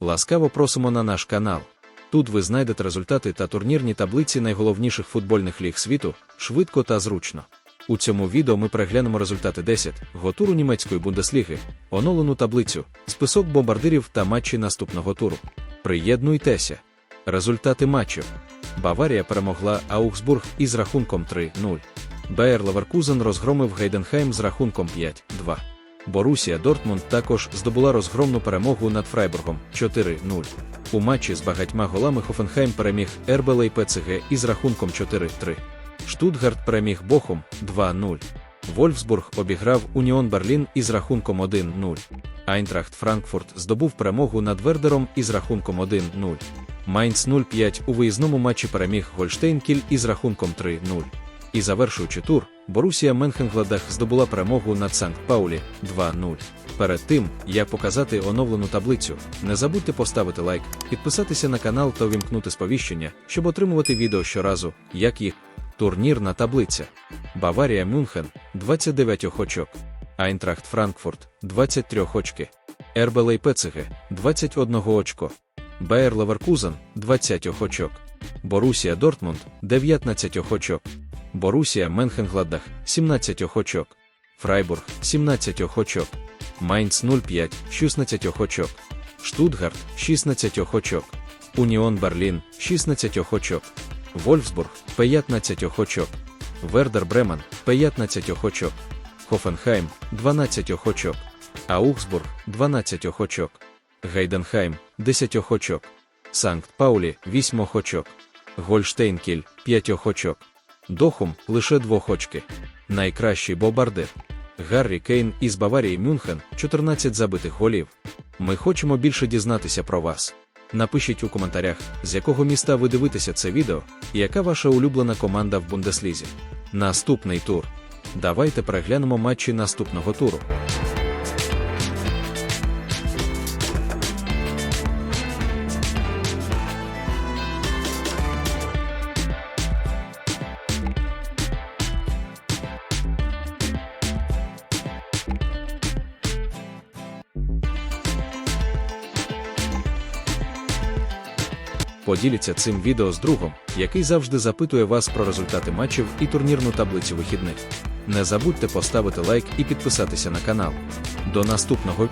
Ласкаво просимо на наш канал. Тут ви знайдете результати та турнірні таблиці найголовніших футбольних ліг світу швидко та зручно. У цьому відео ми переглянемо результати 10 го туру німецької бундесліги, оновлену таблицю, список бомбардирів та матчі наступного туру. Приєднуйтеся. Результати матчів. Баварія перемогла Аугсбург із рахунком 3-0. Байер Леверкузен розгромив Гейденхайм з рахунком 5-2. Борусія Дортмунд також здобула розгромну перемогу над Фрайбургом 4-0. У матчі з багатьма голами Хофенхайм переміг РБ Лейпциг із рахунком 4-3. Штутгарт переміг Бохум 2-0. Вольфсбург обіграв Уніон Берлін із рахунком 1-0. Айнтрахт Франкфурт здобув перемогу над Вердером із рахунком 1-0. Майнц 0-5 у виїзному матчі переміг Гольштейнкіль із рахунком 3-0. І завершуючи тур, Борусія Менхенгладах здобула перемогу над Санкт-Паулі 2-0. Перед тим, як показати оновлену таблицю, не забудьте поставити лайк, підписатися на канал та увімкнути сповіщення, щоб отримувати відео щоразу, як їх. Турнірна таблиця. Баварія Мюнхен 29 очок. Айнтрахт Франкфурт 23 очки. РБ Лейпциг 21 очко. Байер Леверкузен 20 очок. Борусія Дортмунд 19 очок. Борусія Менхенгладах 17 очок. Фрайбург 17 очок. Майнц 05 16 очок. Штутгарт 16 очок. Уніон Берлін 16 очок. Вольфсбург 15 очок. Вердер Бремен 15 очок. Хофенхайм 12 очок. Аугсбург 12 очок. Гейденхайм 10 очок. Санкт Паулі 8 очок. Гольштейнкіль 5 очок. Дохум лише 2 очки. Найкращий бомбардир. Гаррі Кейн із Баварії Мюнхен 14 забитих голів. Ми хочемо більше дізнатися про вас. Напишіть у коментарях, з якого міста ви дивитеся це відео, і яка ваша улюблена команда в Бундеслізі. Наступний тур. Давайте переглянемо матчі наступного туру. Поділіться цим відео з другом, який завжди запитує вас про результати матчів і турнірну таблицю вихідних. Не забудьте поставити лайк і підписатися на канал. До наступного